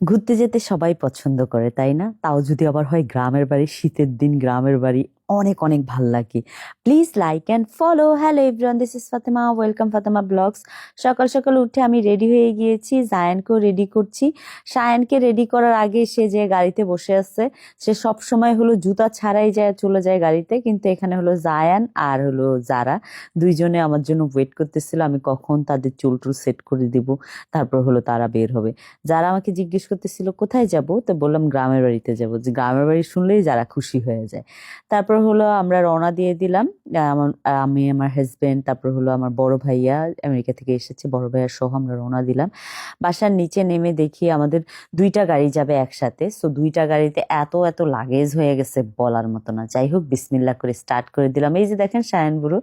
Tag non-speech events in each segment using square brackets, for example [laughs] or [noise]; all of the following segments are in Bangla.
ঘুরতে যেতে সবাই পছন্দ করে, তাই না? তাও যদি আবার হয় গ্রামের বাড়ি, শীতের দিন গ্রামের বাড়ি অনেক অনেক ভালো লাগে। Please like and follow hello everyone this is Fatema welcome Fatema vlogs সকাল সকাল উঠে আমি রেডি হয়ে গিয়েছি জায়ানকেও রেডি করছি। সায়ানকে রেডি করার আগে সে যে গাড়িতে বসে আছে, সে সব সময় হলো জুতা ছাড়াই যায়, চলে যায় গাড়িতে। কিন্তু এখানে হলো জায়ান আর হলো যারা দুইজনে আমার জন্য ওয়েট করতেছিল, আমি কখন তাদের চুল টুল সেট করে দিব, তারপর হলো তারা বের হবে। যারা আমাকে জিজ্ঞেস করতেছিল, কোথায় যাব? তো বললাম, গ্রামের বাড়িতে যাব। যে গ্রামের বাড়ি শুনলেই যারা খুশি হয়ে যায়। তারপর হলো আমরা রওনা দিয়ে দিলাম। আমি, আমার হাজবেন্ড তারপর হলো আমার বড় ভাইয়া আমেরিকা থেকে এসেছে। বড় ভাইয়া সহ আমরা রওনা দিলাম। বাসার নিচে নেমে দেখি আমাদের দুইটা গাড়ি যাবে একসাথে। সো দুইটা গাড়িতে এত এত লাগেজ হয়ে গেছে বলার মতো না। যাই হোক বিসমিল্লা করে স্টার্ট করে দিলাম। এই যে দেখেন সায়ন বুড়ো,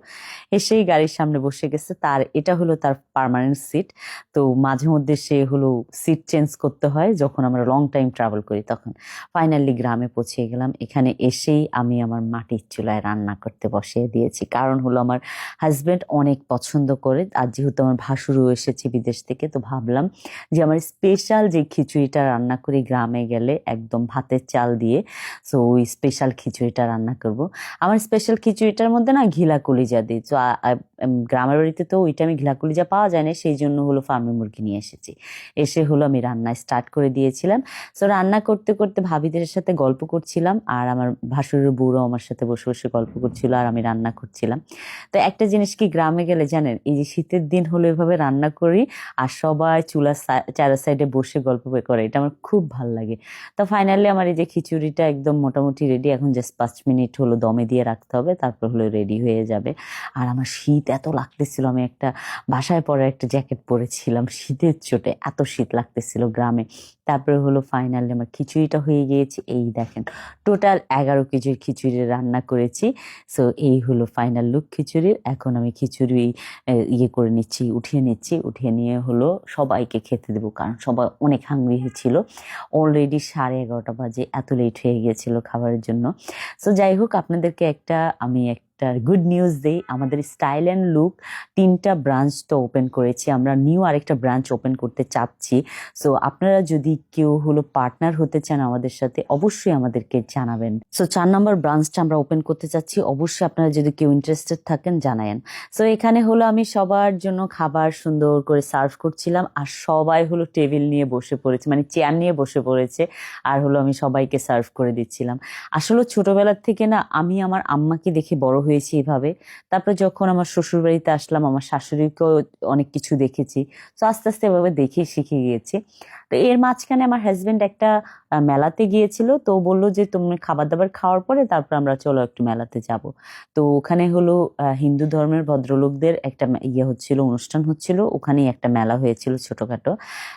এসেই গাড়ির সামনে বসে গেছে। তার, এটা হলো তার পার্মানেন্ট সিট তো মাঝে মধ্যে সে হলো সিট চেঞ্জ করতে হয় যখন আমরা লং টাইম ট্রাভেল করি তখন। ফাইনালি গ্রামে পৌঁছে গেলাম। এখানে এসেই আমি আমার মাটির চুলায় রান্না করতে বসিয়ে দিয়েছি। কারণ হলো আমার হাজব্যান্ড অনেক পছন্দ করে। আর যেহেতু আমার ভাসুরও এসেছে বিদেশ থেকে, তো ভাবলাম যে আমার স্পেশাল যে খিচুড়িটা রান্না করি গ্রামে গেলে একদম ভাতের চাল দিয়ে সো ওই স্পেশাল খিচুড়িটা রান্না করব। আমার স্পেশাল খিচুড়িটার মধ্যে না ঘিলা কলিজা দিই। তো গ্রামের বাড়িতে তো ওইটা আমি ঘিলা কলিজা পাওয়া যায় না সেই জন্য হলো ফার্মের মুরগি নিয়ে এসেছি। এসে হলো আমি রান্না স্টার্ট করে দিয়েছিলাম। সো রান্না করতে করতে ভাবিদের সাথে গল্প করছিলাম আর আমার ভাসুরের বুড়ো আমার সাথে বসে বসে গল্প করছিল আর আমি রান্না করছিলাম। তো একটা জিনিস কি, গ্রামে গেলে জানেন, এই যে শীতের দিন হলো এভাবে রান্না করি আর সবাই চুলা চারা সাইডে বসে গল্প করে, এটা আমার খুব ভালো লাগে। তো ফাইনালি আমার এই যে খিচুড়িটা একদম মোটামুটি রেডি এখন জাস্ট পাঁচ মিনিট হলো দমে দিয়ে রাখতে হবে, তারপর হলো রেডি হয়ে যাবে। আর আমার শীত এত লাগতেছিল, আমি একটা বাসায় পরে একটা জ্যাকেট পরেছিলাম, শীতের চোটে এত শীত লাগতেছিল গ্রামে। তারপরে হলো ফাইনালি আমার খিচুড়িটা হয়ে গিয়েছে, এই দেখেন টোটাল এগারো কেজির খিচুড়ি রান্না করেছি। সো এই হলো ফাইনাল লুক খিচুড়ির, এখন আমি খিচুড়ি ইয়ে করে নিচ্ছি, উঠিয়ে নিচ্ছি, উঠিয়ে নিয়ে হলো সবাইকে খেতে দেবো, কারণ সবাই অনেক হাঙ্গরি ছিল। অলরেডি সাড়ে এগারোটা বাজে, এত লেট হয়ে গিয়েছিল খাবারের জন্য। সো যাই হোক, আপনাদেরকে একটা, আমি একটা গুড নিউজ দেই আমাদের স্টাইল অ্যান্ড লুক তিনটা ব্রাঞ্চ তো ওপেন করেছি, আমরা নিউ আরেকটা ব্রাঞ্চ ওপেন করতে চাচ্ছি। সো আপনারা যদি কেউ হলো পার্টনার হতে চান আমাদের সাথে, অবশ্যই আমাদেরকে জানাবেন। সো চার নম্বর ব্রাঞ্চটা আমরা ওপেন করতে চাচ্ছি, অবশ্যই আপনারা যদি কেউ ইন্টারেস্টেড থাকেন, জানায়েন। সো এখানে হলো আমি সবার জন্য খাবার সুন্দর করে সার্ভ করছিলাম, আর সবাই হলো টেবিল নিয়ে বসে পড়েছে মানে চেয়ার নিয়ে বসে পড়েছে, আর হলো আমি সবাইকে সার্ভ করে দিচ্ছিলাম। আসলে ছোটবেলার থেকে না, আমি আমার আম্মাকে দেখে বড় হয়েছি এভাবে। তারপরে যখন আমার শ্বশুর বাড়িতে আসলাম, আমার শাশুড়িকেও অনেক কিছু দেখেছি। তো আস্তে আস্তে এভাবে দেখে শিখে গিয়েছি। তো এর মাঝখানে আমার হাজব্যান্ড একটা মেলাতে গিয়েছিল। তো বলল যে, তুমি খাবার দাবার খাওয়ার পরে তারপর আমরা চলো একটু মেলাতে যাব। তো ওখানে হলো হিন্দু ধর্মের ভদ্রলোকদের একটা ইয়ে হচ্ছিল, অনুষ্ঠান হচ্ছিল। ওখানেই একটা মেলা হয়েছিল ছোটোখাটো।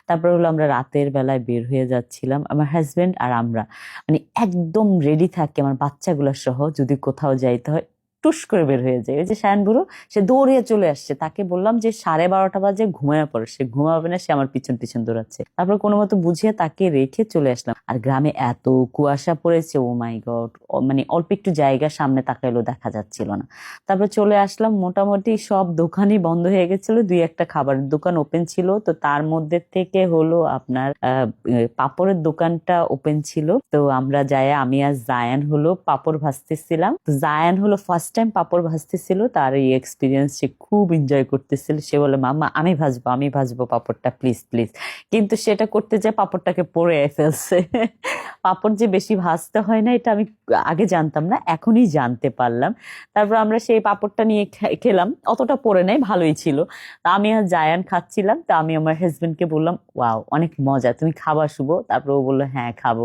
তারপর হলো আমরা রাতের বেলায় বের হয়ে যাচ্ছিলাম, আমার হাজব্যান্ড আর আমরা। মানে একদম রেডি থাকে, আমার বাচ্চাগুলো সহ যদি কোথাও যাইতে হয় টুস করে বের হয়ে যায়। ওই যে শায়ন বুড়ো, সে দৌড়িয়ে চলে আসছে। তাকে বললাম যে, সাড়ে বারোটা বাজে ঘুমায় পড়ে। সে ঘুমাবে না, সে আমার পিছন পিছন দৌড়াচ্ছে। তারপর কোনো মতো বুঝিয়ে তাকে রেখে চলে আসলাম। আর গ্রামে এত কুয়াশা পড়েছে, ও মাই গড মানে অল্প একটু জায়গা সামনে তাকাইলেও দেখা যাচ্ছিল না। তারপর চলে আসলাম, মোটামুটি সব দোকানই বন্ধ হয়ে গেছিল। দুই একটা খাবারের দোকান ওপেন ছিল। তো তার মধ্যে থেকে হলো আপনার পাপড়ের দোকানটা ওপেন ছিল। তো আমরা যাই আমি আর জায়ান হলো পাপড় ভাজতেছিলাম। জায়ান হলো ফার্স্ট টাইম পাপড় ভাজতেছিল, তার এই এক্সপিরিয়েন্স সে খুব এনজয় করতেছিল। সে বলে মাম্মা, আমি ভাজবো আমি ভাজবো পাপড়টা প্লিজ প্লিজ কিন্তু সেটা করতে যে পাপড়টাকে পরে ফেলছে। পাপড় যে বেশি ভাজতে হয় না, এটা আমি আগে জানতাম না, এখনই জানতে পারলাম। তারপর আমরা সেই পাপড়টা নিয়ে খেলাম, অতটা পরে নাই, ভালোই ছিল। তা আমি আর জায়ান খাচ্ছিলাম, তা আমি আমার হাজবেন্ডকে বললাম, ওয়াও, অনেক মজা, তুমি খাবা শুভ? তারপর ও বলল হ্যাঁ খাব।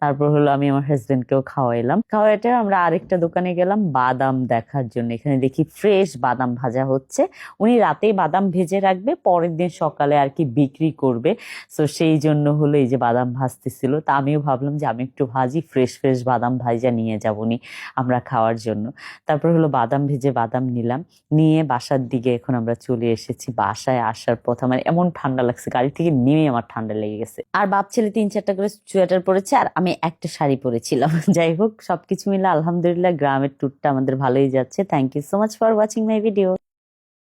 তারপর হলো আমি আমার হাজবেন্ডকেও খাওয়াইলাম। খাওয়াইতে আমরা আরেকটা দোকানে গেলাম, বাদাম দেখার জন্য। এখানে দেখি ফ্রেশ বাদাম ভাজা হচ্ছে। উনি রাতেই বাদাম ভেজে রাখবে, পরের দিন সকালে আর কি বিক্রি করবে। সো সেই জন্য হলো এই যে বাদাম ভাজতেছিল। তা আমিও ভাবলাম যে আমি একটু ভাজি ফ্রেশ ফ্রেশ বাদাম ভাজা নিয়ে যাবনি আমরা খাওয়ার জন্য। তারপর হলো বাদাম ভেজে বাদাম নিলাম। নিয়ে বাসার দিকে এখন আমরা চলে এসেছি। বাসায় আসার পথ আমার এমন ঠান্ডা লাগছে, গাড়ি থেকে নেমে আমার ঠান্ডা লেগে গেছে। আর বাপ ছেলে তিন চারটা করে সোয়েটার পরেছে আর আমি একটা শাড়ি পরেছিলাম। [laughs] যাই হোক, সবকিছু মিলে আলহামদুলিল্লাহ, গ্রামের ট্যুরটা আমাদের ভালোই যাচ্ছে। Thank you so much for watching my video